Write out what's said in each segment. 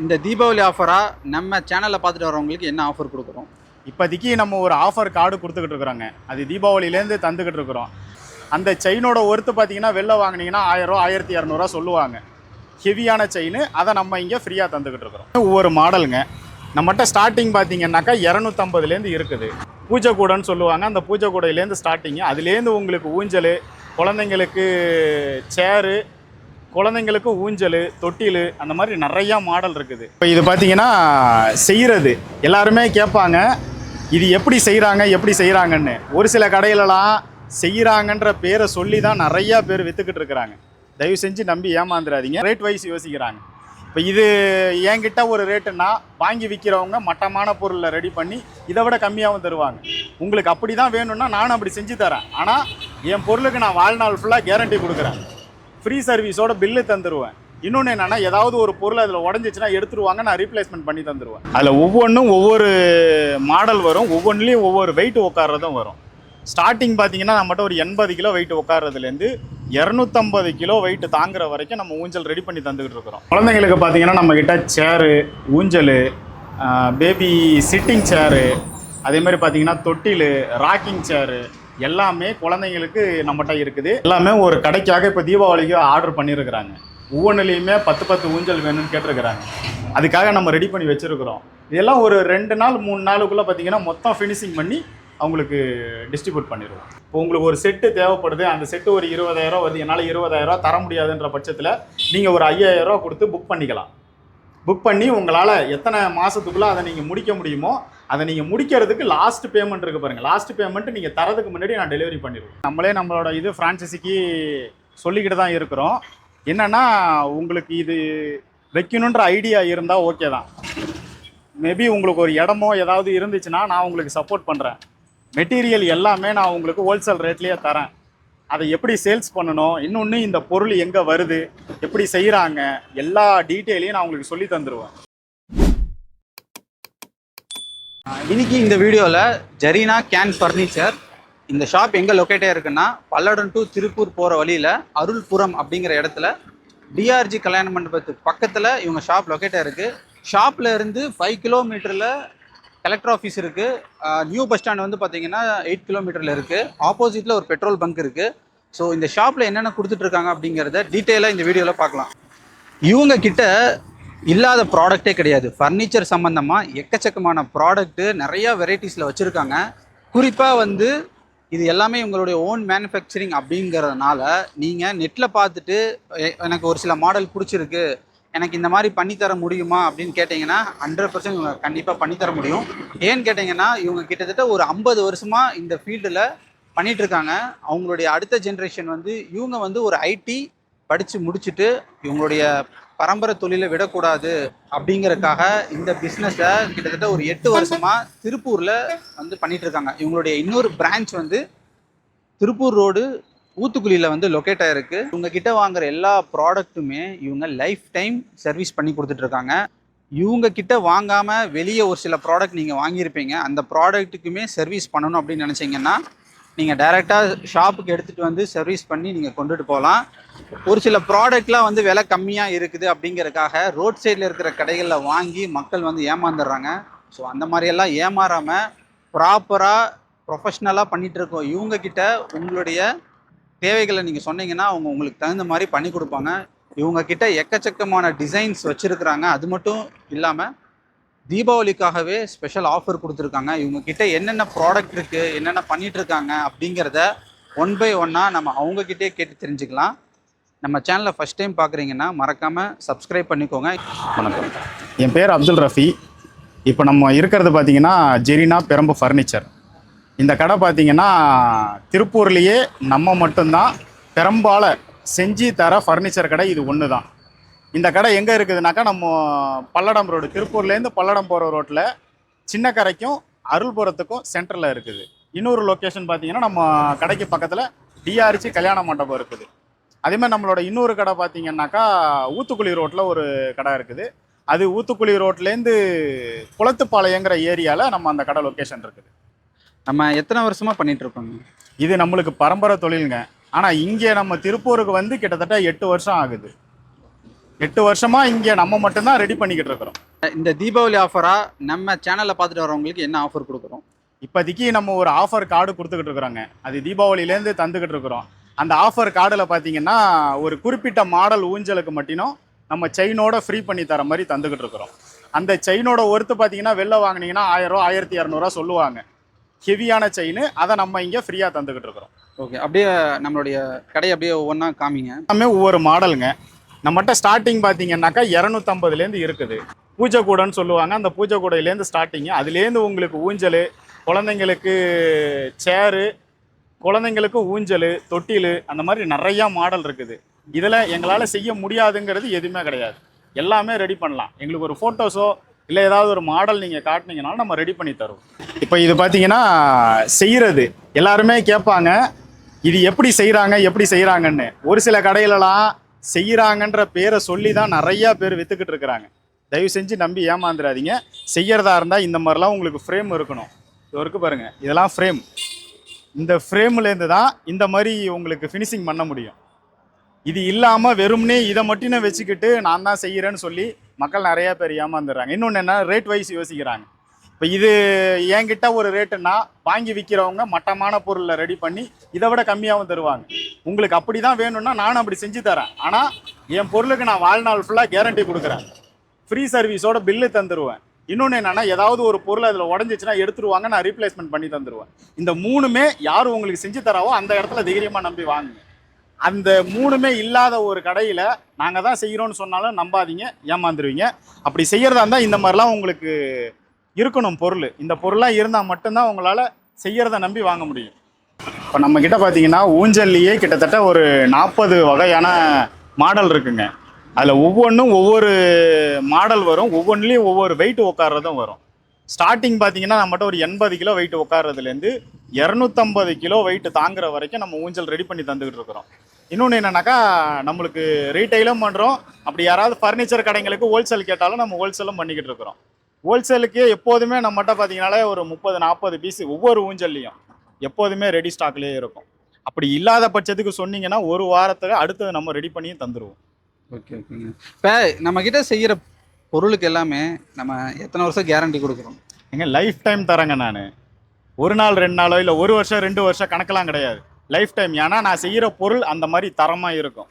இந்த தீபாவளி ஆஃபராக நம்ம சேனலில் பார்த்துட்டு வரவங்களுக்கு என்ன ஆஃபர் கொடுக்குறோம்? இப்போதைக்கு நம்ம ஒரு ஆஃபர் கார்டு கொடுத்துக்கிட்டு இருக்கிறோங்க. அது தீபாவளியிலேருந்து தந்துக்கிட்டு இருக்கிறோம். அந்த செயினோட ஒர்த்து பார்த்தீங்கன்னா வெளில வாங்கினீங்கன்னா ஆயிரம் ஆயிரத்தி இரநூறுவா சொல்லுவாங்க. ஹெவியான செயின் அதை நம்ம இங்கே ஃப்ரீயாக தந்துக்கிட்டு இருக்கிறோம். ஒவ்வொரு மாடலுங்க நம்மகிட்ட ஸ்டார்டிங் பார்த்தீங்கன்னாக்கா இரநூத்தம்பதுலேருந்து இருக்குது. பூஜை கூடன்னு சொல்லுவாங்க. அந்த பூஜை கூடையிலேருந்து ஸ்டார்டிங்கு அதுலேருந்து உங்களுக்கு ஊஞ்சல் குழந்தைங்களுக்கு சேரு குழந்தைங்களுக்கு ஊஞ்சல் தொட்டில் அந்த மாதிரி நிறையா மாடல் இருக்குது. இப்போ இது பார்த்தீங்கன்னா செய்கிறது எல்லாருமே கேட்பாங்க இது எப்படி செய்கிறாங்க எப்படி செய்கிறாங்கன்னு ஒரு சில கடையிலலாம் செய்கிறாங்கன்ற பேரை சொல்லி தான் நிறையா பேர் விற்றுக்கிட்டு இருக்கிறாங்க. தயவு செஞ்சு நம்பி ஏமாந்துடாதீங்க ரேட் வைஸ் யோசிக்கிறாங்க. இப்போ இது என்கிட்ட ஒரு ரேட்டுன்னா வாங்கி விற்கிறவங்க மட்டமான பொருளை ரெடி பண்ணி இதை விட கம்மியாகவும் தருவாங்க. உங்களுக்கு அப்படி தான் வேணும்னா நானும் அப்படி செஞ்சு தரேன். ஆனால் என் பொருளுக்கு நான் வாழ்நாள் ஃபுல்லாக கேரண்டி கொடுக்குறேன். ஃப்ரீ சர்வீஸோட பில்லு தந்துடுவேன் இன்னொன்று என்னன்னா ஏதாவது ஒரு பொருள் அதில் உடஞ்சிச்சுன்னா எடுத்துருவாங்க நான் ரீப்ளேஸ்மெண்ட் பண்ணி தந்துடுவேன் அதில் ஒவ்வொன்றும் ஒவ்வொரு மாடல் வரும் ஒவ்வொன்றுலேயும் ஒவ்வொரு வெயிட் உட்காறதும் வரும். ஸ்டார்டிங் பார்த்தீங்கன்னா நம்மகிட்ட ஒரு எண்பது கிலோ வெயிட் உட்கார்றதுலேருந்து இரநூத்தம்பது கிலோ வெயிட் தாங்குற வரைக்கும் நம்ம ஊஞ்சல் ரெடி பண்ணி தந்துக்கிட்டு இருக்கிறோம். குழந்தைங்களுக்கு பார்த்தீங்கன்னா நம்மக்கிட்ட சேரு ஊஞ்சல் பேபி சிட்டிங் சேரு அதே மாதிரி பார்த்தீங்கன்னா தொட்டில் ராக்கிங் சேரு எல்லாமே குழந்தைங்களுக்கு நம்மகிட்ட இருக்குது. எல்லாமே ஒரு கடைக்காக இப்போ தீபாவளிக்கு ஆர்டர் பண்ணியிருக்கிறாங்க ஒவ்வொன்றுலேயுமே பத்து பத்து ஊஞ்சல் வேணும்னு கேட்டிருக்கிறாங்க. அதுக்காக நம்ம ரெடி பண்ணி வச்சுருக்கிறோம். இதெல்லாம் ஒரு ரெண்டு நாள் மூணு நாளுக்குள்ளே பார்த்தீங்கன்னா மொத்தம் ஃபினிஷிங் பண்ணி அவங்களுக்கு டிஸ்ட்ரிபியூட் பண்ணிடுவோம். இப்போ உங்களுக்கு ஒரு செட்டு தேவைப்படுது. அந்த செட்டு ஒரு இருபதாயிரம் வருது. என்னால் இருபதாயிரம் தர முடியாதுன்ற பட்சத்தில் நீங்கள் ஒரு ஐயாயிரரூவா கொடுத்து புக் பண்ணிக்கலாம். புக் பண்ணி உங்களால் எத்தனை மாதத்துக்குள்ளே அதை நீங்கள் முடிக்க முடியுமோ அதை நீங்கள் முடிக்கிறதுக்கு லாஸ்ட் பேமெண்ட் இருக்குது பாருங்கள் லாஸ்ட் பேமெண்ட் நீங்கள் தரதுக்கு முன்னாடி நான் டெலிவரி பண்ணிடுவேன். நம்மளே நம்மளோட இது ஃப்ரான்ச்சைசிக்கு சொல்லிக்கிட்டு தான் இருக்கிறோம். என்னென்னா உங்களுக்கு இது வைக்கணுன்ற ஐடியா இருந்தால் ஓகே தான். மேபி உங்களுக்கு ஒரு இடமோ ஏதாவது இருந்துச்சுன்னா நான் உங்களுக்கு சப்போர்ட் பண்ணுறேன் மெட்டீரியல் எல்லாமே நான் உங்களுக்கு ஹோல்சேல் ரேட்லேயே தரேன். அதை எப்படி சேல்ஸ் பண்ணணும்? இன்னொன்று இந்த பொருள் எங்கே வருது? எப்படி செய்கிறாங்க எல்லா டீட்டெயிலையும் நான் உங்களுக்கு சொல்லி தந்துடுவேன் இன்னைக்கு இந்த வீடியோவில் ஜெரீனா கேன் ஃபர்னிச்சர் இந்த ஷாப் எங்கே லொக்கேட்டாக இருக்குன்னா பல்லடம் டு திருப்பூர் போகிற வழியில் அருள்புரம் அப்படிங்கிற இடத்துல டிஆர்ஜி கல்யாண மண்டபத்துக்கு பக்கத்தில் இவங்க ஷாப் லொக்கேட்டாக இருக்குது ஷாப்பில் இருந்து ஃபைவ் கிலோமீட்டரில் கலெக்டர் ஆஃபீஸ் இருக்குது நியூ பஸ் ஸ்டாண்ட் வந்து பார்த்தீங்கன்னா எயிட் கிலோமீட்டரில் இருக்குது ஆப்போசிட்டில் ஒரு பெட்ரோல் பங்க் இருக்குது ஸோ இந்த ஷாப்பில் என்னென்ன கொடுத்துட்ருக்காங்க அப்படிங்கிறத டீட்டெயிலாக இந்த வீடியோவில் பார்க்கலாம். இவங்க கிட்ட இல்லாத ப்ராடக்ட்டே கிடையாது. ஃபர்னிச்சர் சம்மந்தமாக எக்கச்சக்கமான ப்ராடக்ட்டு நிறையா வெரைட்டிஸில் வச்சுருக்காங்க. குறிப்பாக வந்து இது எல்லாமே உங்களுடைய ஓன் மேனுஃபேக்சரிங் அப்படிங்கிறதுனால நீங்கள் நெட்டில் பார்த்துட்டு எனக்கு ஒரு சில மாடல் பிடிச்சிருக்கு. எனக்கு இந்த மாதிரி பண்ணித்தர முடியுமா அப்படின்னு கேட்டிங்கன்னா ஹண்ட்ரட் பர்சன்ட் இவங்க கண்டிப்பாக பண்ணித்தர முடியும். ஏன்னு கேட்டிங்கன்னா இவங்க கிட்டத்தட்ட ஒரு ஐம்பது வருஷமாக இந்த ஃபீல்டில் பண்ணிகிட்ருக்காங்க அவங்களுடைய அடுத்த ஜென்ரேஷன் வந்து இவங்க வந்து ஒரு ஐடி படித்து முடிச்சுட்டு இவங்களுடைய பரம்பரை தொழிலை விடக்கூடாது அப்படிங்கறக்காக இந்த பிஸ்னஸை கிட்டத்தட்ட ஒரு எட்டு வருஷமா திருப்பூர்ல வந்து பண்ணிட்டு இருக்காங்க இவங்களுடைய இன்னொரு பிரான்ச் வந்து திருப்பூர் ரோடு ஊத்துக்குழியில் வந்து லொக்கேட் ஆகிருக்கு இவங்க கிட்ட வாங்குற எல்லா ப்ராடக்ட்டுமே இவங்க லைஃப் டைம் சர்வீஸ் பண்ணி கொடுத்துட்டு இருக்காங்க இவங்க கிட்ட வாங்காமல் வெளியே ஒரு சில ப்ராடக்ட் நீங்கள் வாங்கியிருப்பீங்க. அந்த ப்ராடக்ட்டுக்குமே சர்வீஸ் பண்ணணும் அப்படின்னு நினச்சிங்கன்னா நீங்கள் டைரெக்டாக ஷாப்புக்கு எடுத்துகிட்டு வந்து சர்வீஸ் பண்ணி நீங்கள் கொண்டுட்டு போகலாம். ஒரு சில ப்ராடக்ட்லாம் வந்து விலை கம்மியாக இருக்குது அப்படிங்கிறதுக்காக ரோட் சைடில் இருக்கிற கடைகளில் வாங்கி மக்கள் வந்து ஏமாந்துடுறாங்க. ஸோ அந்த மாதிரியெல்லாம் ஏமாறாமல் ப்ராப்பராக ப்ரொஃபஷ்னலாக பண்ணிகிட்ருக்கோம் இருக்கோம். உங்களுடைய தேவைகளை நீங்கள் சொன்னீங்கன்னா அவங்க உங்களுக்கு தகுந்த மாதிரி பண்ணி கொடுப்பாங்க. இவங்கக்கிட்ட எக்கச்சக்கமான டிசைன்ஸ் வச்சுருக்குறாங்க. அது மட்டும் இல்லாமல் தீபாவளிக்காகவே ஸ்பெஷல் ஆஃபர் கொடுத்துருக்காங்க. இவங்க கிட்ட என்னென்ன ப்ராடக்ட் இருக்குது என்னென்ன பண்ணிட்டு இருக்காங்க அப்படிங்கிறத ஒன் பை ஒன்னாக நம்ம அவங்கக்கிட்டே கேட்டு தெரிஞ்சுக்கலாம். நம்ம சேனலை ஃபஸ்ட் டைம் பார்க்குறீங்கன்னா மறக்காமல் சப்ஸ்கிரைப் பண்ணிக்கோங்க. வணக்கம். என் பேர் அப்துல் ரஃபி. இப்போ நம்ம இருக்கிறது பார்த்தீங்கன்னா ஜெரினா பெரம்பு ஃபர்னிச்சர் இந்த கடை பார்த்தீங்கன்னா திருப்பூர்லேயே நம்ம மட்டும்தான் பெரம்பால செஞ்சு தர ஃபர்னிச்சர் கடை இது ஒன்று தான் இந்த கடை எங்கே இருக்குதுனாக்கா நம்ம பல்லடம் ரோடு. திருப்பூர்லேருந்து பல்லடம் போகிற ரோட்டில் சின்ன கரைக்கும் அருள்புரத்துக்கும் சென்டரில் இருக்குது. இன்னொரு லொக்கேஷன் பார்த்தீங்கன்னா நம்ம கடைக்கு பக்கத்தில் டிஆர்சி கல்யாண மண்டபம் இருக்குது. அதே மாதிரி நம்மளோட இன்னொரு கடை பார்த்தீங்கன்னாக்கா ஊத்துக்குளி ரோட்டில் ஒரு கடை இருக்குது. அது ஊத்துக்குளி ரோட்லேருந்து குளத்துப்பாளையங்கிற ஏரியாவில் நம்ம அந்த கடை லொக்கேஷன் இருக்குது. நம்ம எத்தனை வருஷமாக பண்ணிட்டு இருக்கோங்க இது நம்மளுக்கு பரம்பரை தொழிலுங்க. ஆனால் இங்கே நம்ம திருப்பூருக்கு வந்து கிட்டத்தட்ட எட்டு வருஷம் ஆகுது. எட்டு வருஷமா இங்கே நம்ம மட்டும்தான் ரெடி பண்ணிக்கிட்டு இருக்கிறோம். இந்த தீபாவளி ஆஃபரா நம்ம சேனல்ல பார்த்துட்டு வரவங்களுக்கு என்ன ஆஃபர் கொடுக்குறோம்? இப்போதைக்கு நம்ம ஒரு ஆஃபர் கார்டு கொடுத்துக்கிட்டு இருக்கிறோங்க. அது தீபாவளியிலேருந்து தந்துக்கிட்டு இருக்கிறோம். அந்த ஆஃபர் கார்டில் பார்த்தீங்கன்னா ஒரு குறிப்பிட்ட மாடல் ஊஞ்சலுக்கு மட்டும் நம்ம செயினோட ஃப்ரீ பண்ணி தர மாதிரி தந்துக்கிட்டு இருக்கிறோம். அந்த செயினோட ஒர்த்து பார்த்தீங்கன்னா வெளில வாங்குனீங்கன்னா ஆயிரம் ஆயிரத்தி இரநூறுவா சொல்லுவாங்க. ஹெவியான செயின் அதை நம்ம இங்கே ஃப்ரீயாக தந்துக்கிட்டு இருக்கிறோம். ஓகே அப்படியே நம்மளுடைய கடை அப்படியே ஒவ்வொன்றா காமிங்க. எல்லாமே ஒவ்வொரு மாடலுங்க நம்மகிட்ட ஸ்டார்டிங் பார்த்தீங்கன்னாக்கா இரநூத்தம்பதுலேருந்து இருக்குது. பூஜை கூடன்னு சொல்லுவாங்க. அந்த பூஜை கூடையிலேருந்து ஸ்டார்டிங்கு அதுலேருந்து உங்களுக்கு ஊஞ்சல் குழந்தைங்களுக்கு சேரு குழந்தைங்களுக்கு ஊஞ்சல் தொட்டில் அந்த மாதிரி நிறையா மாடல் இருக்குது. இதில் எங்களால் செய்ய முடியாதுங்கிறது எதுவுமே கிடையாது. எல்லாமே ரெடி பண்ணலாம். எங்களுக்கு ஒரு ஃபோட்டோஸோ இல்லை ஏதாவது ஒரு மாடல் நீங்கள் காட்டினீங்கனாலும் நம்ம ரெடி பண்ணி தருவோம். இப்போ இது பார்த்தீங்கன்னா செய்கிறது எல்லாருமே கேட்பாங்க இது எப்படி செய்கிறாங்க எப்படி செய்கிறாங்கன்னு ஒரு சில கடையிலலாம் செய்கிறாங்கன்ற பேரை சொல்லி தான் நிறையா பேர் விற்றுக்கிட்டு இருக்கிறாங்க. தயவு செஞ்சு நம்பி ஏமாந்துடாதீங்க செய்கிறதா இருந்தால் இந்த மாதிரிலாம் உங்களுக்கு ஃப்ரேம் இருக்கணும். இது வரைக்கும் பாருங்க. இதெல்லாம் ஃப்ரேம் இந்த ஃப்ரேம்லேருந்து தான் இந்த மாதிரி உங்களுக்கு ஃபினிஷிங் பண்ண முடியும். இது இல்லாமல் வெறும்னே இதை மட்டும் வச்சுக்கிட்டு நான் தான் செய்கிறேன்னு சொல்லி மக்கள் நிறைய பேர் ஏமாந்துடுறாங்க. இன்னொன்று என்ன? ரேட் வைஸ் யோசிக்கிறாங்க. இப்போ இது என்கிட்ட ஒரு ரேட்டுன்னா வாங்கி விற்கிறவங்க மட்டமான பொருளை ரெடி பண்ணி இதை விட கம்மியாகவும் தருவாங்க. உங்களுக்கு அப்படி தான் வேணும்னா நானும் அப்படி செஞ்சு தரேன். ஆனால் என் பொருளுக்கு நான் வாழ்நாள் ஃபுல்லாக கேரண்டி கொடுக்குறேன். ஃப்ரீ சர்வீஸோட பில்லு தந்துடுவேன் இன்னொன்று என்னென்னா ஏதாவது ஒரு பொருள் அதில் உடஞ்சிச்சுன்னா எடுத்துருவாங்க நான் ரீப்ளேஸ்மெண்ட் பண்ணி தந்துடுவேன் இந்த மூணுமே யார் உங்களுக்கு செஞ்சு தராவோ அந்த இடத்துல தைரியமாக நம்பி வாங்குங்க அந்த மூணுமே இல்லாத ஒரு கடையில் நாங்கள் தான் செய்கிறோன்னு சொன்னாலும் நம்பாதீங்க ஏமாந்துருவீங்க. அப்படி செய்கிறதா இருந்தால் இந்த மாதிரிலாம் உங்களுக்கு இருக்கணும் பொருள். இந்த பொருளாக இருந்தால் மட்டும்தான் உங்களால் செய்கிறத நம்பி வாங்க முடியும். இப்போ நம்ம பார்த்தீங்கன்னா ஊஞ்சல்லையே கிட்டத்தட்ட ஒரு நாற்பது வகையான மாடல் இருக்குங்க. அதில் ஒவ்வொன்றும் ஒவ்வொரு மாடல் வரும். ஒவ்வொன்றுலேயும் ஒவ்வொரு வெயிட் உட்காறதும் வரும். ஸ்டார்டிங் பார்த்தீங்கன்னா நம்மகிட்ட ஒரு எண்பது கிலோ வெயிட் உட்காரதுலேருந்து இரநூத்தம்பது கிலோ வெயிட் தாங்குற வரைக்கும் நம்ம ஊஞ்சல் ரெடி பண்ணி தந்துக்கிட்டு இருக்கிறோம். இன்னொன்று என்னன்னாக்கா நம்மளுக்கு ரீட்டைலும் பண்ணுறோம் அப்படி யாராவது ஃபர்னிச்சர் கடைங்களுக்கு ஹோல்சேல் கேட்டாலும் நம்ம ஹோல்சேலும் பண்ணிக்கிட்டு இருக்கிறோம். ஹோல்சேலுக்கு எப்போதுமே நம்மகிட்ட பார்த்தீங்கன்னாலே ஒரு முப்பது நாற்பது பீஸ் ஒவ்வொரு ஊஞ்சல்லையும் எப்போதுமே ரெடி ஸ்டாக்லேயே இருக்கும். அப்படி இல்லாத பட்சத்துக்கு சொன்னீங்கன்னா ஒரு வாரத்தில் அடுத்தது நம்ம ரெடி பண்ணியும் தந்துடுவோம் ஓகே ஓகேங்க இப்போ நம்ம கிட்ட செய்கிற பொருளுக்கு எல்லாமே நம்ம எத்தனை வருஷம் கேரண்டி கொடுக்குறோம்? எங்க லைஃப் டைம் தரேங்க நான். ஒரு நாள் ரெண்டு நாளோ இல்லை ஒரு வருஷம் ரெண்டு வருஷம் கணக்கெல்லாம் கிடையாது. லைஃப் டைம் ஏன்னா நான் செய்கிற பொருள் அந்த மாதிரி தரமாக இருக்கும்.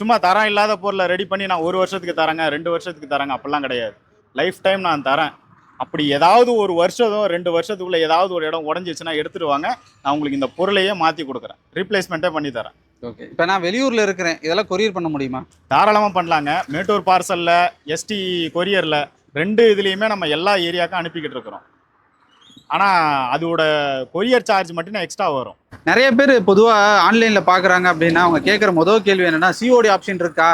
சும்மா தரம் இல்லாத பொருளை ரெடி பண்ணி நான் ஒரு வருஷத்துக்கு தரேங்க ரெண்டு வருஷத்துக்கு தரேங்க அப்படிலாம் கிடையாது. லைஃப் டைம் நான் தரேன். அப்படி ஏதாவது ஒரு வருஷதோ ரெண்டு வருஷத்துக்குள்ள ஏதாவது ஒரு இடம் உடஞ்சிச்சுன்னா எடுத்துட்டு வாங்க. நான் உங்களுக்கு இந்த பொருளையே மாற்றி கொடுக்குறேன். ரீப்ளேஸ்மெண்ட்டே பண்ணி தரேன். ஓகே இப்போ நான் வெளியூரில் இருக்கிறேன். இதெல்லாம் கொரியர் பண்ண முடியுமா? தாராளமாக பண்ணலாங்க. மேட்டூர் பார்சலில் எஸ்டி கொரியரில் ரெண்டு இதுலேயுமே நம்ம எல்லா ஏரியாவுக்கும் அனுப்பிக்கிட்டு இருக்கிறோம். ஆனால் அதோட கொரியர் சார்ஜ் மட்டும் எக்ஸ்ட்ரா வரும். நிறைய பேர் பொதுவாக ஆன்லைனில் பார்க்குறாங்க அப்படின்னா அவங்க கேட்குற முதல் கேள்வி என்னன்னா சிஓடி ஆப்ஷன் இருக்கா?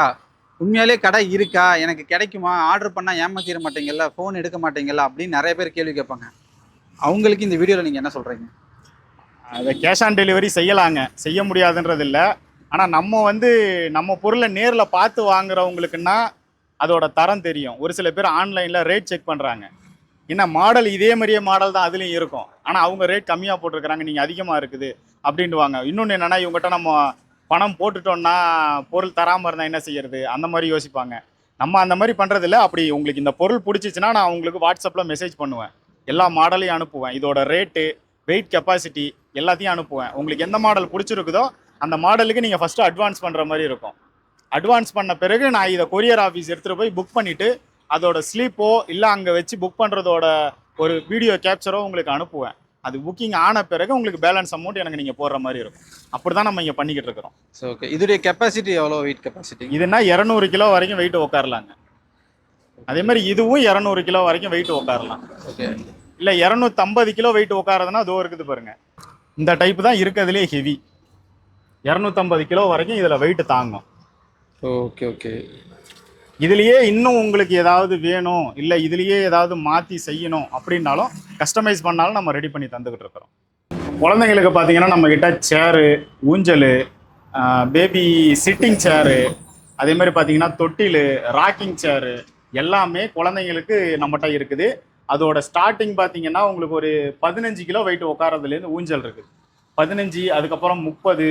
உண்மையாலே கடை இருக்கா? எனக்கு கிடைக்குமா? ஆர்டர் பண்ணால் ஏமாத்திட மாட்டீங்கல்ல? ஃபோன் எடுக்க மாட்டீங்கல்ல? அப்படின்னு நிறைய பேர் கேள்வி கேட்பாங்க. அவங்களுக்கு இந்த வீடியோவில் நீங்கள் என்ன சொல்கிறீங்க அதை கேஷ் ஆன் டெலிவரி செய்யலாங்க. செய்ய முடியாதுன்றது இல்லை ஆனால் நம்ம வந்து நம்ம பொருளை நேரில் பார்த்து வாங்குறவங்களுக்குன்னா அதோட தரம் தெரியும். ஒரு சில பேர் ஆன்லைனில் ரேட் செக் பண்ணுறாங்க என்ன மாடல் இதே மாதிரியே மாடல் தான் அதுலேயும் இருக்கும். ஆனால் அவங்க ரேட் கம்மியாக போட்டிருக்கிறாங்க நீங்கள் அதிகமாக இருக்குது அப்படின்டுவாங்க இன்னொன்று என்னென்னா இவங்ககிட்ட நம்ம பணம் போட்டுட்டோம்னா பொருள் தராமல் இருந்தால் என்ன செய்யறது? அந்த மாதிரி யோசிப்பாங்க. நம்ம அந்த மாதிரி பண்ணுறதில்ல அப்படி உங்களுக்கு இந்த பொருள் பிடிச்சிச்சின்னா நான் உங்களுக்கு வாட்ஸ்அப்பில் மெசேஜ் பண்ணுவேன். எல்லா மாடலையும் அனுப்புவேன். இதோட ரேட்டு வெயிட் கெப்பாசிட்டி எல்லாத்தையும் அனுப்புவேன். உங்களுக்கு எந்த மாடல் பிடிச்சிருக்குதோ அந்த மாடலுக்கு நீங்கள் ஃபஸ்ட்டு அட்வான்ஸ் பண்ணுற மாதிரி இருக்கும். அட்வான்ஸ் பண்ண பிறகு நான் இதை கொரியர் ஆஃபீஸ் எடுத்துகிட்டு போய் புக் பண்ணிவிட்டு அதோட ஸ்லீப்போ இல்லை அங்கே வச்சு புக் பண்ணுறதோட ஒரு வீடியோ கேப்சரோ உங்களுக்கு அனுப்புவேன். அது புக்கிங் ஆன பிறகு உங்களுக்கு பேலன்ஸ் அமௌண்ட் எனக்கு நீங்கள் போடுற மாதிரி இருக்கும். அப்படி தான் நம்ம இங்கே பண்ணிக்கிட்டு இருக்கிறோம். ஸோ ஓகே இதோடைய கெப்பாசிட்டி எவ்வளோ வெயிட் கெப்பாசிட்டி இதுனா இரநூறு கிலோ வரைக்கும் வெயிட் உட்காரலாங்க அதே மாதிரி இதுவும் இரநூறு கிலோ வரைக்கும் வெயிட் உட்காரலாம் ஓகே இல்லை இரநூத்தம்பது கிலோ வெயிட் உட்காரதுன்னா அதோ இருக்குது பாருங்க. இந்த டைப் தான் இருக்கிறதுலே ஹெவி இரநூத்தம்பது கிலோ வரைக்கும் இதில் வெயிட் தாங்கும். ஓகே ஓகே இதுலேயே இன்னும் உங்களுக்கு ஏதாவது வேணும் இல்லை இதுலேயே ஏதாவது மாற்றி செய்யணும் அப்படின்னாலும் கஸ்டமைஸ் பண்ணாலும் நம்ம ரெடி பண்ணி தந்துக்கிட்டு இருக்கிறோம். குழந்தைங்களுக்கு பார்த்தீங்கன்னா நம்மக்கிட்ட சேரு ஊஞ்சல் பேபி சிட்டிங் சேரு அதே மாதிரி பார்த்தீங்கன்னா தொட்டில் ராக்கிங் சேரு எல்லாமே குழந்தைங்களுக்கு நம்மகிட்ட இருக்குது. அதோட ஸ்டார்டிங் பார்த்தீங்கன்னா உங்களுக்கு ஒரு பதினஞ்சு கிலோ வெயிட் உட்காரதுலேருந்து ஊஞ்சல் இருக்குது. பதினஞ்சு அதுக்கப்புறம் முப்பது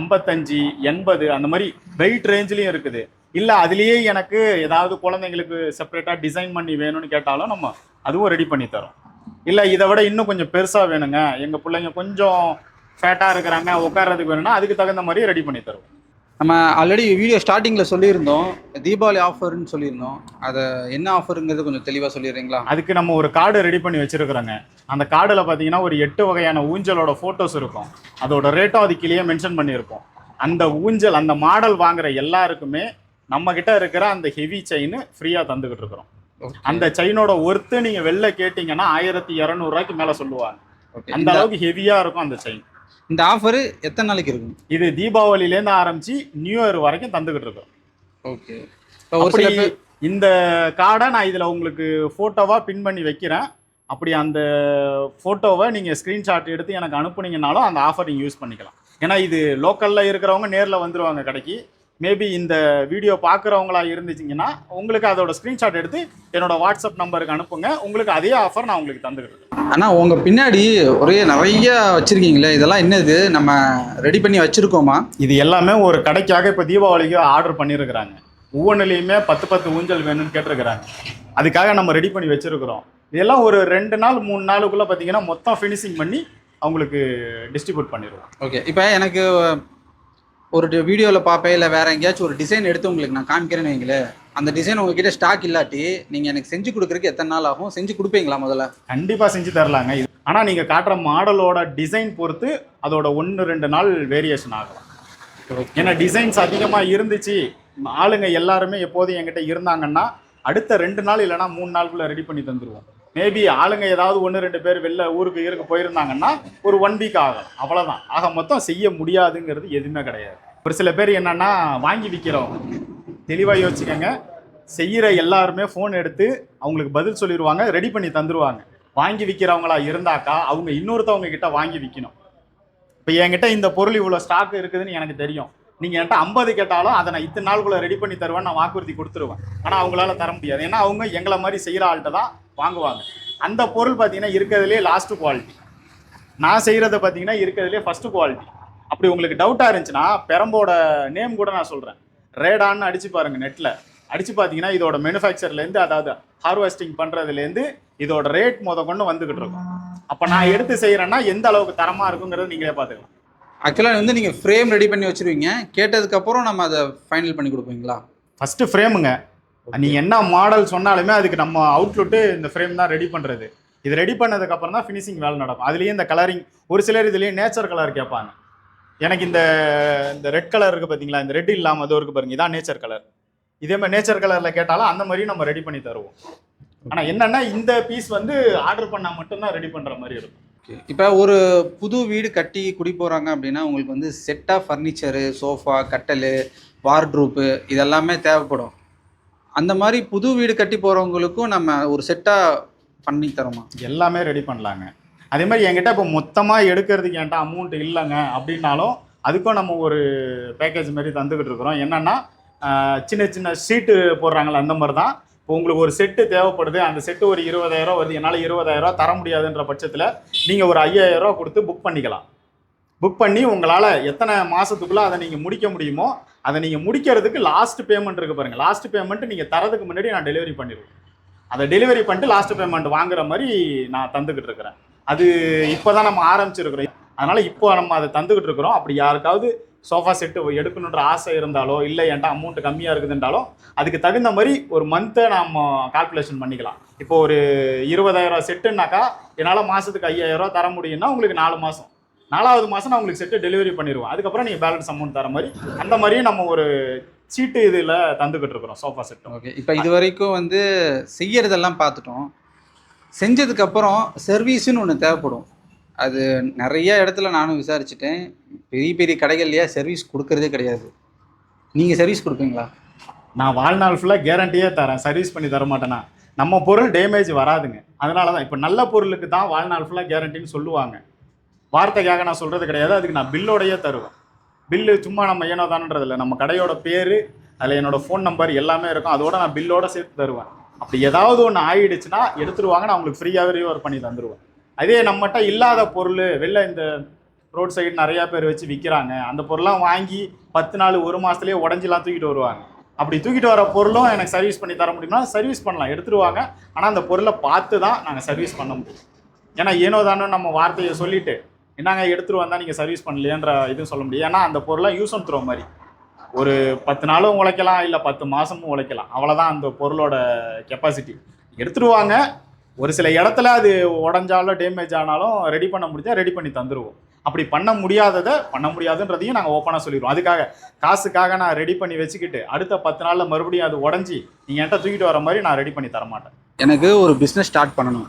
ஐம்பத்தஞ்சு எண்பது அந்த மாதிரி வெயிட் ரேஞ்சிலையும் இருக்குது. இல்லை அதுலேயே எனக்கு ஏதாவது குழந்தைங்களுக்கு செப்பரேட்டாக டிசைன் பண்ணி வேணும்னு கேட்டாலும் நம்ம அதுவும் ரெடி பண்ணி தரோம். இல்லை இதை விட இன்னும் கொஞ்சம் பெருசாக வேணுங்க. எங்கள் பிள்ளைங்க கொஞ்சம் ஃபேட்டாக இருக்கிறாங்க உட்கார்றதுக்கு வேணும்னா அதுக்கு தகுந்த மாதிரி ரெடி பண்ணி தருவோம். நம்ம ஆல்ரெடி வீடியோ ஸ்டார்டிங்கில் சொல்லியிருந்தோம். தீபாவளி ஆஃபர்னு சொல்லியிருந்தோம். அதை என்ன ஆஃபருங்கிறது கொஞ்சம் தெளிவாக சொல்லிடுறீங்களா? அதுக்கு நம்ம ஒரு கார்டு ரெடி பண்ணி வச்சிருக்கிறோங்க. அந்த கார்டில் பார்த்தீங்கன்னா ஒரு எட்டு வகையான ஊஞ்சலோட ஃபோட்டோஸ் இருக்கும். அதோட ரேட்டும் அது கீழேயே மென்ஷன் பண்ணியிருப்போம். அந்த ஊஞ்சல் அந்த மாடல் வாங்குற எல்லாருக்குமே நம்ம கிட்ட இருக்கிற அந்த ஹெவி செயின் ஃப்ரீயாக தந்துகிட்டு இருக்கிறோம். அந்த செயினோட ஒர்த்து நீங்க வெளில கேட்டீங்கன்னா ஆயிரத்தி இரநூறுவாய்க்கு மேல சொல்லுவாங்க. அந்த அளவுக்கு ஹெவியா இருக்கும் அந்த செயின் இந்த ஆஃபரு எத்தனை நாளைக்கு இருக்கும்? இது தீபாவளியிலேருந்து ஆரம்பிச்சு நியூ இயர் வரைக்கும் தந்துகிட்டு இருக்கோம் ஓகே அப்படி இந்த கார்டை நான் இதுல உங்களுக்கு போட்டோவா பின் பண்ணி வைக்கிறேன். அப்படி அந்த போட்டோவை நீங்க ஸ்கிரீன்ஷாட் எடுத்து எனக்கு அனுப்புனீங்கனாலும் அந்த ஆஃபர் நீங்க யூஸ் பண்ணிக்கலாம். ஏன்னா இது லோக்கல்ல இருக்கிறவங்க நேர்ல வந்துருவாங்க கடைக்கு. மேபி இந்த வீடியோ பார்க்குறவங்களா இருந்துச்சிங்கன்னா உங்களுக்கு அதோட ஸ்க்ரீன்ஷாட் எடுத்து என்னோட வாட்ஸ்அப் நம்பருக்கு அனுப்புங்க. உங்களுக்கு அதே ஆஃபர் நான் உங்களுக்கு தந்துக்கிட்டு இருக்கேன் அண்ணா உங்க பின்னாடி ஒரே நிறைய வச்சிருக்கீங்களே இதெல்லாம் என்னது? நம்ம ரெடி பண்ணி வச்சிருக்கோமா? இது எல்லாமே ஒரு கடைக்காக இப்போ தீபாவளிக்கு ஆர்டர் பண்ணியிருக்கிறாங்க ஒவ்வொன்றுலையுமே பத்து பத்து ஊஞ்சல் வேணும்னு கேட்டிருக்கிறாங்க. அதுக்காக நம்ம ரெடி பண்ணி வச்சிருக்கிறோம். இதெல்லாம் ஒரு ரெண்டு நாள் மூணு நாளுக்குள்ள பார்த்தீங்கன்னா மொத்தம் ஃபினிஷிங் பண்ணி அவங்களுக்கு டிஸ்ட்ரிபியூட் பண்ணிடுவோம். ஓகே இப்போ எனக்கு ஒரு வீடியோவில் பார்ப்பேன் இல்லை வேற எங்கேயாச்சும் ஒரு டிசைன் எடுத்து உங்களுக்கு நான் காமிக்கிறேன்னு வைங்களேன் அந்த டிசைன் உங்ககிட்ட ஸ்டாக் இல்லாட்டி நீங்கள் எனக்கு செஞ்சு கொடுக்குறதுக்கு எத்தனை நாள் ஆகும்? செஞ்சு கொடுப்பீங்களா முதல்ல? கண்டிப்பாக செஞ்சு தரலாங்க. இது ஆனால் நீங்கள் காட்டுற மாடலோட டிசைன் பொறுத்து அதோட ஒன்று ரெண்டு நாள் வேரியேஷன் ஆகலாம். ஏன்னா டிசைன்ஸ் அதிகமாக இருந்துச்சு. ஆளுங்க எல்லாருமே எப்போதும் என்கிட்ட இருந்தாங்கன்னா அடுத்த ரெண்டு நாள் இல்லைன்னா மூணு நாளுக்குள்ள ரெடி பண்ணி தந்துருவோம். மேபி ஆளுங்க ஏதாவது ஒன்று ரெண்டு பேர் வெளில ஊருக்கு இருக்க போயிருந்தாங்கன்னா ஒரு ஒன் வீக் ஆகும். அவ்வளோதான் ஆக மொத்தம் செய்ய முடியாதுங்கிறது எதுவுமே கிடையாது. ஒரு சில பேர் என்னன்னா வாங்கி விற்கிறோம் தெளிவாக யோசிச்சுக்கோங்க. செய்கிற எல்லாருமே ஃபோன் எடுத்து அவங்களுக்கு பதில் சொல்லிடுவாங்க ரெடி பண்ணி தந்துருவாங்க. வாங்கி விற்கிறவங்களா இருந்தாக்கா அவங்க இன்னொருத்தவங்க கிட்ட வாங்கி விற்கணும் இப்போ என்கிட்ட இந்த பொருள் இவ்வளோ ஸ்டாக் இருக்குதுன்னு எனக்கு தெரியும். நீங்கள் என்கிட்ட ஐம்பது கேட்டாலும் அதை நான் இத்தனை நாளுக்குள்ளே ரெடி பண்ணி தருவேன் நான் வாக்குறுதி கொடுத்துருவேன். ஆனால் அவங்களால தர முடியாது. ஏன்னா அவங்க எங்களை மாதிரி செய்கிற ஆள்கிட்ட தான் வாங்குவாங்க. அந்த பொருள் பார்த்தீங்கன்னா இருக்கிறதுலே லாஸ்ட் குவாலிட்டி நான் செய்கிறத பார்த்தீங்கன்னா இருக்கிறதுலே ஃபஸ்ட்டு குவாலிட்டி அப்படி உங்களுக்கு டவுட்டாக இருந்துச்சுன்னா பெரம்போட நேம் கூட நான் சொல்கிறேன் ரேடான்னு அடிச்சு பாருங்க நெட்டில் அடிச்சு பார்த்தீங்கன்னா இதோட மேனுஃபேக்சர்லேருந்து அதாவது ஹார்வெஸ்டிங் பண்ணுறதுலேருந்து இதோட ரேட் முத கொண்டு வந்துகிட்டு இருக்கும். அப்போ நான் எடுத்து செய்கிறேன்னா எந்த அளவுக்கு தரமாக இருக்குங்கிறத நீங்களே பார்த்துக்கலாம். ஆக்சுவலாக வந்து நீங்கள் ஃப்ரேம் ரெடி பண்ணி வச்சிருவீங்க. கேட்டதுக்கப்புறம் நம்ம அதை ஃபைனல் பண்ணி கொடுப்பீங்களா? ஃபஸ்ட்டு ஃப்ரேமுங்க நீங்கள் என்ன மாடல் சொன்னாலுமே அதுக்கு நம்ம அவுட்லுட்டு இந்த ஃப்ரேம் தான் ரெடி பண்ணுறது இது ரெடி பண்ணதுக்கு அப்புறம் தான் ஃபினிஷிங் வேலை நடக்கும். அதுலேயே இந்த கலரிங் ஒரு சிலர் இதுலேயே நேச்சர் கலர் கேட்பாங்க. எனக்கு இந்த இந்த ரெட் கலர் இருக்குது பார்த்தீங்களா இந்த ரெட் இல்லாமல் அது இருக்கு பாருங்க. இதான் நேச்சர் கலர் இதே மாதிரி நேச்சர் கலரில் கேட்டாலும் அந்த மாதிரி நம்ம ரெடி பண்ணி தருவோம். ஆனால் என்னன்னா இந்த பீஸ் வந்து ஆர்டர் பண்ணால் மட்டும்தான் ரெடி பண்ணுற மாதிரி இருக்கும். இப்போ ஒரு புது வீடு கட்டி குடி போகிறாங்க அப்படின்னா உங்களுக்கு வந்து செட்டாக ஃபர்னிச்சரு சோஃபா கட்டல் வார்ட்ரூப்பு இதெல்லாமே தேவைப்படும். அந்த மாதிரி புது வீடு கட்டி போகிறவங்களுக்கும் நம்ம ஒரு செட்டாக பண்ணி தரோமா? எல்லாமே ரெடி பண்ணலாங்க. அதே மாதிரி என்கிட்ட இப்போ மொத்தமாக எடுக்கிறதுக்கு என்கிட்ட அமௌண்ட் இல்லைங்க. அப்படின்னாலும் அதுக்கும் நம்ம ஒரு பேக்கேஜ் மாதிரி தந்துக்கிட்டு இருக்கிறோம். என்னென்னா சின்ன சின்ன ஷீட்டு போடுறாங்களே அந்த மாதிரி தான் இப்போ உங்களுக்கு ஒரு செட்டு தேவைப்படுது. அந்த செட்டு ஒரு இருபதாயிரம் வருது. என்னால் இருபதாயிரம் தர முடியாதுன்ற பட்சத்தில் நீங்கள் ஒரு ஐயாயிரம் ரூபா கொடுத்து புக் பண்ணிக்கலாம். புக் பண்ணி உங்களால் எத்தனை மாதத்துக்குள்ளே அதை நீங்கள் முடிக்க முடியுமோ அதை நீங்கள் முடிக்கிறதுக்கு லாஸ்ட் பேமெண்ட் இருக்குது பாருங்கள் லாஸ்ட் பேமெண்ட் நீங்கள் தரதுக்கு முன்னாடி நான் டெலிவரி பண்ணிடுவேன். அதை டெலிவரி பண்ணிட்டு லாஸ்ட் பேமெண்ட் வாங்குற மாதிரி நான் தந்துக்கிட்டு இருக்கிறேன். அது இப்போ தான் நம்ம ஆரம்பிச்சிருக்கிறோம். அதனால் இப்போ நம்ம அதை தந்துக்கிட்டு இருக்கிறோம். அப்படி யாருக்காவது சோஃபா செட்டு எடுக்கணுன்ற ஆசை இருந்தாலோ இல்லை என்கிட்ட அமௌண்ட் கம்மியாக இருக்குதுன்றாலோ அதுக்கு தகுந்த மாதிரி ஒரு மந்த்தை நம்ம கால்குலேஷன் பண்ணிக்கலாம். இப்போ ஒரு இருபதாயிரம் செட்டுனாக்கா என்னால் மாதத்துக்கு ஐயாயிரம் ரூபா தர முடியும்னா உங்களுக்கு நாலு மாதம் நாலாவது மாதம் நான் உங்களுக்கு செட்டு டெலிவரி பண்ணிடுவோம் அதுக்கப்புறம் நீங்கள் பேலன்ஸ் அமௌண்ட் தர மாதிரி அந்த மாதிரியும் நம்ம ஒரு சீட்டு இதில் தந்துக்கிட்டு இருக்கிறோம் சோஃபா செட்டும் ஓகே இப்போ இது வரைக்கும் வந்து செய்யறதெல்லாம் பார்த்துட்டோம். செஞ்சதுக்கப்புறம் சர்வீஸ்னு ஒன்று தேவைப்படும். அது நிறைய இடத்துல நானும் விசாரிச்சுட்டேன். பெரிய பெரிய கடைகள்லையே சர்வீஸ் கொடுக்கறதே கிடையாது. நீங்கள் சர்வீஸ் கொடுப்பீங்களா? நான் வாழ்நாள் ஃபுல்லாக கேரண்டியே தரேன். சர்வீஸ் பண்ணி தர மாட்டேனா? நம்ம பொருள் டேமேஜ் வராதுங்க. அதனால தான் இப்போ நல்ல பொருளுக்கு தான் வாழ்நாள் ஃபுல்லாக கேரண்டின்னு சொல்லுவாங்க. வார்த்தைக்காக நான் சொல்கிறது கிடையாது. அதுக்கு நான் பில்லோடையே தருவேன். பில்லு சும்மா நம்ம ஏனோ இல்லை. நம்ம கடையோட பேர் அதில் என்னோட ஃபோன் நம்பர் எல்லாமே இருக்கும். அதோட நான் பில்லோட சேர்த்து தருவேன். அப்படி ஏதாவது ஒன்று ஆயிடுச்சுன்னா எடுத்துருவாங்க. நான் உங்களுக்கு ஃப்ரீயாகவே ரிவர் பண்ணி தந்துடுவேன் அதே நம்மகிட்ட இல்லாத பொருள் வெளில இந்த ரோட் சைடு நிறையா பேர் வச்சு விற்கிறாங்க அந்த பொருள்லாம் வாங்கி பத்து நாள் ஒரு மாதத்துலேயே உடஞ்சிலாம் தூக்கிட்டு வருவாங்க. அப்படி தூக்கிட்டு வர பொருளும் எனக்கு சர்வீஸ் பண்ணி தர முடியும்னா சர்வீஸ் பண்ணலாம். எடுத்துருவாங்க. ஆனால் அந்த பொருளை பார்த்து தான் நாங்கள் சர்வீஸ் பண்ண முடியும். ஏன்னா ஏனோ தானோ நம்ம வார்த்தையை சொல்லிட்டு என்னங்க எடுத்துட்டு வந்தால் நீங்கள் சர்வீஸ் பண்ணலையன்ற இதுவும் சொல்ல முடியும் ஏன்னா அந்த பொருளை யூஸ் அண்ட் த்ரோ மாதிரி. ஒரு பத்து நாளும் உழைக்கலாம் இல்லை பத்து மாதமும் உழைக்கலாம். அவ்வளோதான் அந்த பொருளோட கெப்பாசிட்டி எடுத்துருவாங்க ஒரு சில இடத்துல அது உடஞ்சாலும் டேமேஜ் ஆனாலும் ரெடி பண்ண முடிஞ்சால் ரெடி பண்ணி தந்துடுவோம் அப்படி பண்ண முடியாததை பண்ண முடியாதுன்றதையும் நாங்கள் ஓப்பனாக சொல்லிடுவோம். அதுக்காக காசுக்காக நான் ரெடி பண்ணி வச்சுக்கிட்டு அடுத்த பத்து நாளில் மறுபடியும் அது உடஞ்சி நீங்கள் என்கிட்ட தூக்கிட்டு வர மாதிரி நான் ரெடி பண்ணி தர மாட்டேன் எனக்கு ஒரு பிஸ்னஸ் ஸ்டார்ட் பண்ணணும்.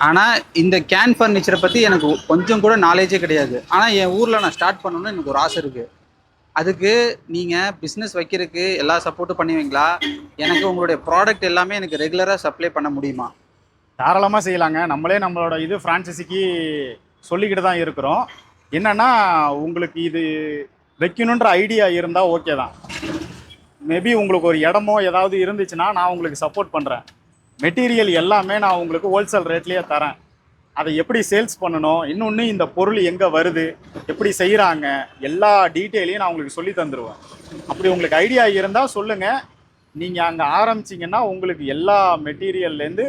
ஆனால் இந்த கேன் ஃபர்னிச்சரை பற்றி எனக்கு கொஞ்சம் கூட நாலேஜே கிடையாது. ஆனால் என் ஊரில் நான் ஸ்டார்ட் பண்ணணும்னு எனக்கு ஒரு ஆசை இருக்குது அதுக்கு நீங்கள் பிஸ்னஸ் வைக்கிறதுக்கு எல்லா சப்போர்ட்டும் பண்ணுவீங்களா? எனக்கு உங்களுடைய ப்ராடக்ட் எல்லாமே எனக்கு ரெகுலராக சப்ளை பண்ண முடியுமா? தாராளமாக செய்யலாங்க. நம்மளே நம்மளோட இது ஃப்ரான்ச்சைசிக்கு சொல்லிக்கிட்டு தான் இருக்கிறோம். என்னென்னா உங்களுக்கு இது வைக்கணுன்ற ஐடியா இருந்தால் ஓகே தான். மேபி உங்களுக்கு ஒரு இடமோ ஏதாவது இருந்துச்சுன்னா நான் உங்களுக்கு சப்போர்ட் பண்ணுறேன் மெட்டீரியல் எல்லாமே நான் உங்களுக்கு ஹோல்சேல் ரேட்லேயே தரேன். அதை எப்படி சேல்ஸ் பண்ணணும்? இன்னொன்று இந்த பொருள் எங்கே வருது? எப்படி செய்கிறாங்க எல்லா டீட்டெயிலையும் நான் உங்களுக்கு சொல்லி தந்துடுவேன் அப்படி உங்களுக்கு ஐடியா இருந்தால் சொல்லுங்கள் நீங்கள் அங்கே ஆரம்பிச்சிங்கன்னா உங்களுக்கு எல்லா மெட்டீரியல்லேருந்து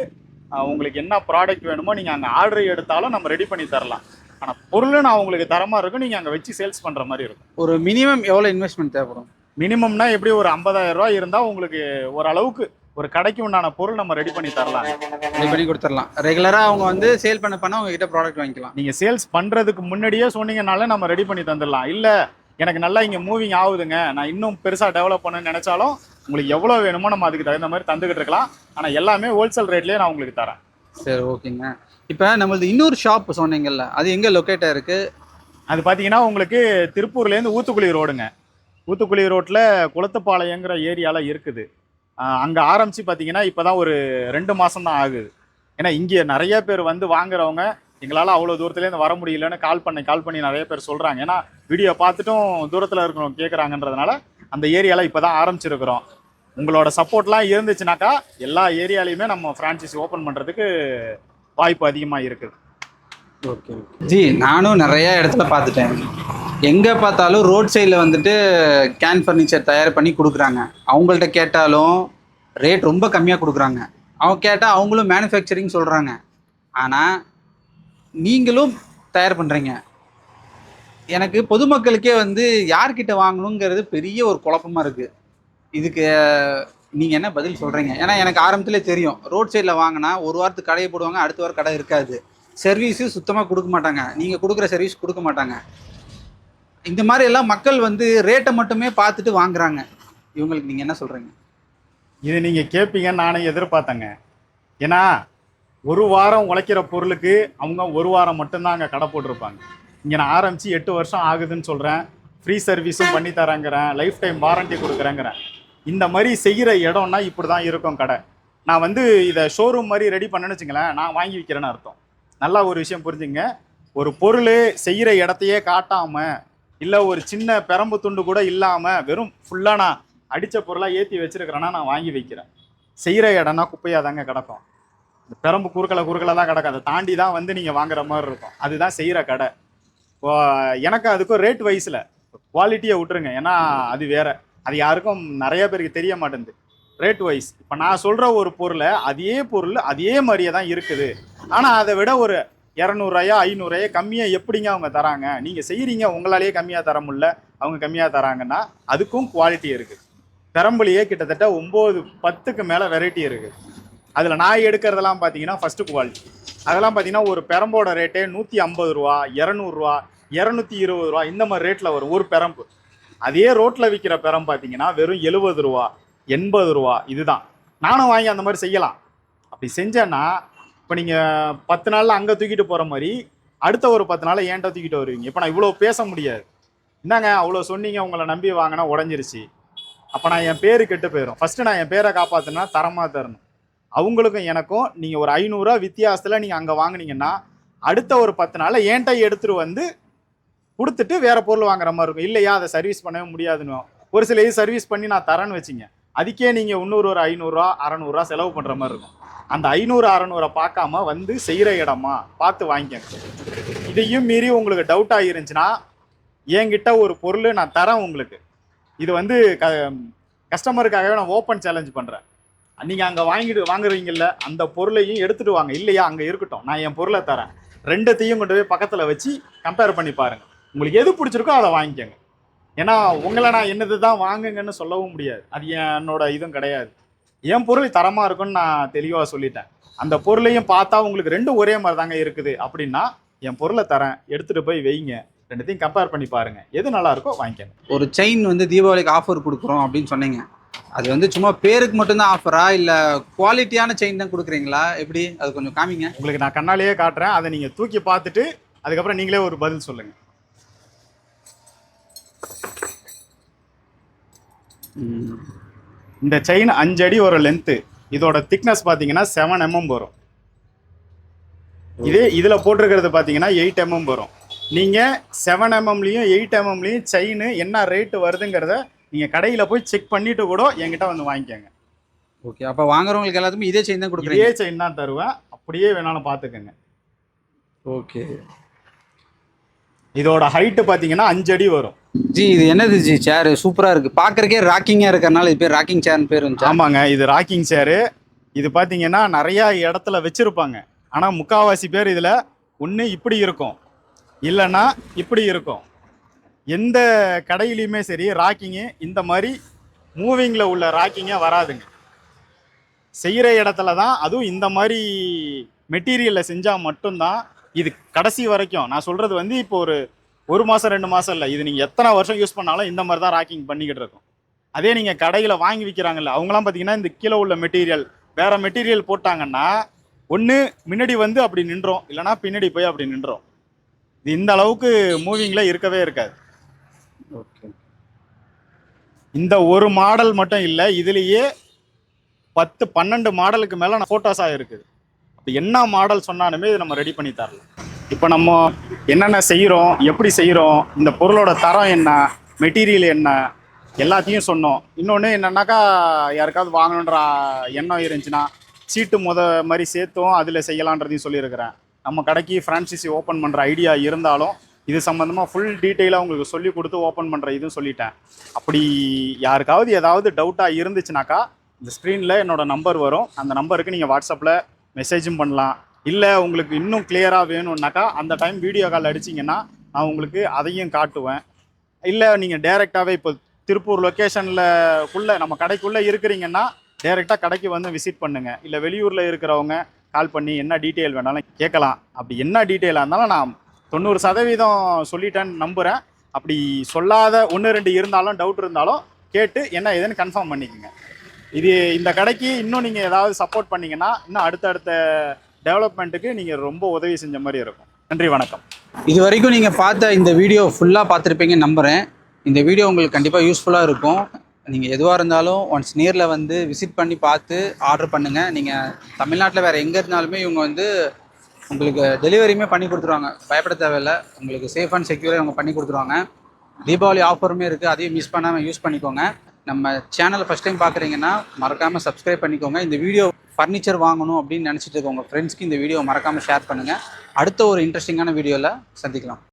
உங்களுக்கு என்ன ப்ராடக்ட் வேணுமோ நீங்கள் அங்கே ஆர்டர் எடுத்தாலும் நம்ம ரெடி பண்ணி தரலாம். ஆனால் பொருள் நான் உங்களுக்கு தரமாக இருக்கும். நீங்கள் அங்கே வச்சு சேல்ஸ் பண்ணுற மாதிரி இருக்கும். ஒரு மினிமம் எவ்வளோ இன்வெஸ்ட்மெண்ட் தேவைப்படும்? மினிமம்னா எப்படி ஒரு 50000 ரூபாய் இருந்தால் உங்களுக்கு ஓரளவுக்கு ஒரு கடைக்கு உண்டான பொருள் நம்ம ரெடி பண்ணி தரலாம். ரெடி பண்ணி கொடுத்துடலாம். ரெகுலராக அவங்க வந்து சேல் பண்ண பண்ண உங்ககிட்ட ப்ராடக்ட் வாங்கிக்கலாம். நீங்கள் சேல்ஸ் பண்ணுறதுக்கு முன்னாடியே சொன்னீங்கனாலே நம்ம ரெடி பண்ணி தந்துடலாம். இல்லை எனக்கு நல்லா இங்கே மூவிங் ஆகுதுங்க. நான் இன்னும் பெருசாக டெவலப் பண்ண நினச்சாலும் உங்களுக்கு எவ்வளோ வேணுமோ நம்ம அதுக்கு தகுந்த மாதிரி தந்துக்கிட்டு இருக்கலாம். ஆனால் எல்லாமே ஹோல்சேல் ரேட்லேயே நான் உங்களுக்கு தரேன். சரி ஓகேங்க இப்போ நம்மளது இன்னொரு ஷாப் சொன்னீங்கல்ல அது எங்கே லொக்கேட் ஆயிருக்கு? அது பார்த்தீங்கன்னா உங்களுக்கு திருப்பூர்லேருந்து ஊத்துக்குளி ரோடுங்க. ஊத்துக்குளி ரோட்டில் குளத்துப்பாளையங்கிற ஏரியாவில் இருக்குது. அங்கே ஆரம்பித்து பார்த்தீங்கன்னா இப்போ தான் ஒரு ரெண்டு மாதம் தான் ஆகுது. ஏன்னா இங்கே நிறைய பேர் வந்து வாங்குறவங்க எங்களால் அவ்வளோ தூரத்துலேருந்து வர முடியலன்னு கால் பண்ணி கால் பண்ணி நிறைய பேர் சொல்கிறாங்க ஏன்னா வீடியோ பார்த்துட்டும் தூரத்தில் இருக்கிறவங்க கேட்குறாங்கன்றதுனால அந்த ஏரியாவில் இப்போ தான் ஆரம்பிச்சிருக்கிறோம். உங்களோட சப்போர்ட்லாம் இருந்துச்சுனாக்கா எல்லா ஏரியாலையுமே நம்ம ஃப்ரான்ச்சைசி ஓப்பன் பண்ணுறதுக்கு வாய்ப்பு அதிகமாக இருக்குது. ஜி நானும் நிறைய இடத்துல பார்த்துட்டேன். எங்கே பார்த்தாலும் ரோட் சைடில் வந்துட்டு கேன் ஃபர்னிச்சர் தயார் பண்ணி கொடுக்குறாங்க. அவங்கள்ட்ட கேட்டாலும் ரேட் ரொம்ப கம்மியாக கொடுக்குறாங்க. அவங்க கேட்டால் அவங்களும் மேனுஃபேக்சரிங் சொல்கிறாங்க ஆனால் நீங்களும் தயார் பண்ணுறீங்க எனக்கு பொதுமக்களுக்கே வந்து யார்கிட்ட வாங்கணுங்கிறது பெரிய ஒரு குழப்பமா இருக்குது இதுக்கு நீங்கள் என்ன பதில் சொல்கிறீங்க ஏன்னா எனக்கு ஆரம்பத்திலே தெரியும். ரோட் சைடில் வாங்கினா ஒரு வாரத்துக்கு கடையை போடுவாங்க அடுத்த வாரம் கடை இருக்காது. சர்வீஸு சுத்தமாக கொடுக்க மாட்டாங்க. நீங்கள் கொடுக்குற சர்வீஸ் கொடுக்க மாட்டாங்க. இந்த மாதிரி எல்லாம் மக்கள் வந்து ரேட்டை மட்டுமே பார்த்துட்டு வாங்குறாங்க. இவங்களுக்கு நீங்கள் என்ன சொல்கிறீங்க இது நீங்கள் கேட்பீங்கன்னு நானே எதிர்பார்த்தேங்க. ஏன்னா ஒரு வாரம் உழைக்கிற பொருளுக்கு அவங்க ஒரு வாரம் மட்டும்தான் அங்கே கடை போட்டிருப்பாங்க. இங்கே நான் ஆரம்பித்து எட்டு வருஷம் ஆகுதுன்னு சொல்கிறேன் ஃப்ரீ சர்வீஸும் பண்ணி தரேங்கிறேன். லைஃப் டைம் வாரண்டி கொடுக்குறேங்கிறேன். இந்த மாதிரி செய்கிற இடம்னா இப்படி தான் இருக்கும் கடை. நான் வந்து இதை ஷோரூம் மாதிரி ரெடி பண்ணேன்னு வச்சுங்களேன் நான் வாங்கி விற்கிறேன்னு அர்த்தம். நல்லா ஒரு விஷயம் புரிஞ்சுங்க. ஒரு பொருள் செய்கிற இடத்தையே காட்டாமல் இல்லை ஒரு சின்ன பெரம்பு துண்டு கூட இல்லாமல் வெறும் ஃபுல்லாக நான் அடித்த பொருளாக ஏற்றி வச்சிருக்கிறேன்னா நான் வாங்கி வைக்கிறேன். செய்கிற இடம்னா குப்பையாக தாங்க கிடக்கும். இந்த பெரம்பு குறுக்கலை குறுக்கலை தான் கிடக்கும். அதை தாண்டி தான் வந்து நீங்கள் வாங்குற மாதிரி இருக்கும். அதுதான் செய்கிற கடை. இப்போ எனக்கு அதுக்கும் ரேட் வைஸில் குவாலிட்டியை விட்டுருங்க. ஏன்னா அது வேற. அது யாருக்கும் நிறைய பேருக்கு தெரிய மாட்டேங்குது. ரேட் வைஸ் இப்போ நான் சொல்கிற ஒரு பொருளை அதே பொருள் அதே மாதிரியே தான் இருக்குது. ஆனால் அதை விட ஒரு இரநூறுவாயா ஐநூறுரூவாயோ கம்மியாக எப்படிங்க அவங்க தராங்க? நீங்கள் செய்கிறீங்க உங்களாலேயே கம்மியாக தர முடில அவங்க கம்மியாக தராங்கன்னா அதுக்கும் குவாலிட்டி இருக்குது பெரம்பலியே கிட்டத்தட்ட ஒம்பது பத்துக்கு மேலே வெரைட்டி இருக்குது அதில் நான் எடுக்கிறதெல்லாம் பார்த்தீங்கன்னா ஃபஸ்ட்டு குவாலிட்டி அதெல்லாம் பார்த்தீங்கன்னா ஒரு பெரம்போட ரேட்டே நூற்றி ஐம்பது ரூபா இரநூறுவா இரநூத்தி இருபது ரூபா இந்த மாதிரி ரேட்டில் வரும் ஒரு பெரம்பு. அதே ரோட்டில் விற்கிற பெரம் பார்த்தீங்கன்னா வெறும் எழுபது ரூபா எண்பது ரூபா இதுதான். நானும் வாங்கி அந்த மாதிரி செய்யலாம். அப்படி செஞ்சேன்னா இப்போ நீங்கள் பத்து நாளில் அங்கே தூக்கிட்டு போகிற மாதிரி அடுத்த ஒரு பத்து நாளில் ஏன்ட்ட தூக்கிட்டு வருவீங்க? இப்போ நான் இவ்வளோ பேச முடியாது. என்னங்க அவ்வளோ சொன்னீங்க உங்களை நம்பி வாங்கினா உடஞ்சிருச்சு. அப்போ நான் என் பேர் கெட்டு போயிடும் ஃபஸ்ட்டு நான் என் பேரை காப்பாற்றினா தரமாக தரணும். அவங்களுக்கும் எனக்கும் நீங்கள் ஒரு ஐநூறுரூவா வித்தியாசத்தில் நீங்கள் அங்கே வாங்கினீங்கன்னா அடுத்த ஒரு பத்து நாளில் ஏன்ட்ட எடுத்துகிட்டு வந்து கொடுத்துட்டு வேற பொருள் வாங்குற மாதிரி இருக்கும். இல்லையா அதை சர்வீஸ் பண்ணவே முடியாதுன்னு. ஒரு சில இது சர்வீஸ் பண்ணி நான் தரேன்னு வச்சுங்க. அதுக்கே நீங்கள் இன்னொரு ஒரு ஐநூறுரூவா அறநூறுரூவா செலவு பண்ணுற மாதிரி இருக்கும். அந்த ஐநூறு அறநூறை பார்க்காம வந்து செய்கிற இடமா பார்த்து வாங்கிக்கங்க. இதையும் மீறி உங்களுக்கு டவுட்டாக இருந்துச்சுன்னா என்கிட்ட ஒரு பொருள் நான் தரேன் உங்களுக்கு. இது வந்து க கஸ்டமருக்காகவே நான் ஓப்பன் சேலஞ்ச் பண்ணுறேன் நீங்கள் அங்கே வாங்கிட்டு வாங்குறீங்கல்ல அந்த பொருளையும் எடுத்துகிட்டு வாங்க. இல்லையா அங்கே இருக்கட்டும். நான் என் பொருளை தரேன். ரெண்டத்தையும் கொண்டு போய் பக்கத்தில் வச்சு கம்பேர் பண்ணி பாருங்கள் உங்களுக்கு எது பிடிச்சிருக்கோ அதை வாங்கிக்கோங்க. ஏன்னா உங்களை நான் என்னது தான் வாங்குங்கன்னு சொல்லவும் முடியாது. அது என்னோட இதுவும் கிடையாது. என் பொருள் தரமாக இருக்கும்னு நான் தெளிவாக சொல்லிட்டேன். அந்த பொருளையும் பார்த்தா உங்களுக்கு ரெண்டும் ஒரே மாதிரி தாங்க இருக்குது. அப்படின்னா என் பொருளை தரேன். எடுத்துகிட்டு போய் வைங்க. ரெண்டுத்தையும் கம்பேர் பண்ணி பாருங்க. எது நல்லா இருக்கோ வாங்கிக்கோங்க. ஒரு செயின் வந்து தீபாவளிக்கு ஆஃபர் கொடுக்குறோம் அப்படின்னு சொன்னீங்க. அது வந்து சும்மா பேருக்கு மட்டும்தான் ஆஃபரா இல்லை குவாலிட்டியான செயின் தான் கொடுக்குறீங்களா? எப்படி? அது கொஞ்சம் காமிங்க. உங்களுக்கு நான் கண்ணாலேயே காட்டுறேன். அதை நீங்கள் தூக்கி பார்த்துட்டு அதுக்கப்புறம் நீங்களே ஒரு பதில் சொல்லுங்கள் இந்த செயின் அஞ்சு அடி ஒரு லென்த்து இதோட திக்னஸ் பார்த்தீங்கன்னா செவன் எம்எம் வரும். இதே இதில் போட்டிருக்கிறது பார்த்தீங்கன்னா எயிட் எம்எம் வரும். நீங்கள் செவன் எம்எம்லையும் எயிட் எம்எம்லையும் செயின் என்ன ரேட்டு வருதுங்கிறத நீங்கள் கடையில் போய் செக் பண்ணிட்டு கூட என்கிட்ட வந்து வாங்கிக்கோங்க. ஓகே அப்போ வாங்குறவங்களுக்கு எல்லாத்துக்குமே இதே செயின் தான் கொடுக்குறீங்க. இதே செயின் தான் தருவேன். அப்படியே வேணாலும் பார்த்துக்கோங்க ஓகே இதோட ஹைட்டு பார்த்தீங்கன்னா அஞ்சு அடி வரும். ஜி இது என்னது ஜி சேர் சூப்பராக இருக்குது பார்க்கறக்கே ராக்கிங்காக இருக்கறனால இது பேர் ராக்கிங் சேர்னு பேர் ஆமாங்க இது ராக்கிங் சேரு இது பார்த்தீங்கன்னா நிறையா இடத்துல வச்சுருப்பாங்க. ஆனால் முக்காவாசி பேர் இதில் ஒன்று இப்படி இருக்கும். இல்லைன்னா இப்படி இருக்கும். எந்த கடையிலையுமே சரி ராக்கிங்கு இந்த மாதிரி மூவிங்கில் உள்ள ராக்கிங்கே வராதுங்க. செய்கிற இடத்துல தான் அதுவும் இந்த மாதிரி மெட்டீரியலில் செஞ்சால் மட்டும்தான் இது கடைசி வரைக்கும் நான் சொல்கிறது வந்து இப்போ ஒரு ஒரு மாதம் ரெண்டு மாதம் இல்லை. இது நீங்கள் எத்தனை வருஷம் யூஸ் பண்ணாலும் இந்த மாதிரி தான் ராக்கிங் பண்ணிக்கிட்டு இருக்கும். அதே நீங்கள் கடையில் வாங்கி விற்கிறாங்கல்ல அவங்களாம் பார்த்தீங்கன்னா இந்த கீழே உள்ள மெட்டீரியல் வேற மெட்டீரியல் போட்டாங்கன்னா ஒன்று முன்னாடி வந்து அப்படி நின்றோம். இல்லைனா பின்னாடி போய் அப்படி நின்றோம். இது இந்த அளவுக்கு மூவிங்கில் இருக்கவே இருக்காது. ஓகே இந்த ஒரு மாடல் மட்டும் இல்லை இதுலேயே பத்து பன்னெண்டு மாடலுக்கு மேலே நான் ஃபோட்டோஸாக இருக்குது. என்ன மாடல் சொன்னாலுமே இது நம்ம ரெடி பண்ணி தரலாம். இப்போ நம்ம என்னென்ன செய்கிறோம் எப்படி செய்கிறோம் இந்த பொருளோட தரம் என்ன மெட்டீரியல் என்ன எல்லாத்தையும் சொன்னோம். இன்னொன்று என்னன்னாக்கா யாருக்காவது வாங்கணுன்ற எண்ணம் இருந்துச்சுன்னா சீட்டு முத மாதிரி சேர்த்தும் அதில் செய்யலான்றதையும் சொல்லியிருக்கிறேன். நம்ம கடைக்கு ஃப்ரான்ச்சைசி ஓப்பன் பண்ணுற ஐடியா இருந்தாலும் இது சம்மந்தமாக ஃபுல் டீட்டெயிலாக உங்களுக்கு சொல்லி கொடுத்து ஓப்பன் பண்ணுற இதுவும் சொல்லிட்டேன். அப்படி யாருக்காவது ஏதாவது டவுட்டாக இருந்துச்சுனாக்கா இந்த ஸ்க்ரீனில் என்னோடய நம்பர் வரும். அந்த நம்பருக்கு நீங்கள் வாட்ஸ்அப்பில் மெசேஜும் பண்ணலாம். இல்லை உங்களுக்கு இன்னும் கிளியராக வேணும்னாக்கா அந்த டைம் வீடியோ கால் அடிச்சிங்கன்னா நான் உங்களுக்கு அதையும் காட்டுவேன். இல்லை நீங்கள் டேரெக்டாகவே இப்போ திருப்பூர் லொக்கேஷனில் குள்ளே நம்ம கடைக்குள்ளே இருக்கிறீங்கன்னா டேரெக்டாக கடைக்கு வந்து விசிட் பண்ணுங்கள் இல்லை வெளியூரில் இருக்கிறவங்க கால் பண்ணி என்ன டீட்டெயில் வேணாலும் கேட்கலாம். அப்படி என்ன டீட்டெயிலாக இருந்தாலும் நான் தொண்ணூறு சதவீதம் சொல்லிட்டேன்னு நம்புகிறேன் அப்படி சொல்லாத ஒன்று ரெண்டு இருந்தாலும் டவுட் இருந்தாலும் கேட்டு என்ன ஏதுன்னு கன்ஃபார்ம் பண்ணிக்கோங்க. இது இந்த கடைக்கு இன்னும் நீங்கள் ஏதாவது சப்போர்ட் பண்ணீங்கன்னா இன்னும் அடுத்தடுத்த டெவலப்மெண்ட்டுக்கு நீங்கள் ரொம்ப உதவி செஞ்ச மாதிரி இருக்கும். நன்றி வணக்கம். இது வரைக்கும் நீங்கள் பார்த்த இந்த வீடியோ ஃபுல்லாக பார்த்துருப்பீங்கன்னு நம்புகிறேன் இந்த வீடியோ உங்களுக்கு கண்டிப்பாக யூஸ்ஃபுல்லாக இருக்கும். நீங்கள் எதுவாக இருந்தாலும் ஒன்ஸ் நேரில் வந்து விசிட் பண்ணி பார்த்து ஆர்டர் பண்ணுங்கள் நீங்கள் தமிழ்நாட்டில் வேறு எங்கே இருந்தாலுமே இவங்க வந்து உங்களுக்கு டெலிவரியுமே பண்ணி கொடுத்துருவாங்க. பயப்பட தேவையில்லை. உங்களுக்கு சேஃப் அண்ட் செக்யூராக இவங்க பண்ணி கொடுத்துருவாங்க. தீபாவளி ஆஃபருமே இருக்குது அதையும் மிஸ் பண்ணாமல் யூஸ் பண்ணிக்கோங்க. நம்ம சேனலை ஃபஸ்ட் டைம் பார்க்குறீங்கன்னா மறக்காமல் சப்ஸ்கிரைப் பண்ணிக்கோங்க. இந்த வீடியோ ஃபர்னிச்சர் வாங்கணும் அப்படின்னு நினச்சிட்டு இருக்கவங்க ஃப்ரெண்ட்ஸ்க்கு இந்த வீடியோ மறக்காமல் ஷேர் பண்ணுங்கள் அடுத்த ஒரு இன்ட்ரெஸ்டிங்கான வீடியோவில் சந்திக்கலாம்.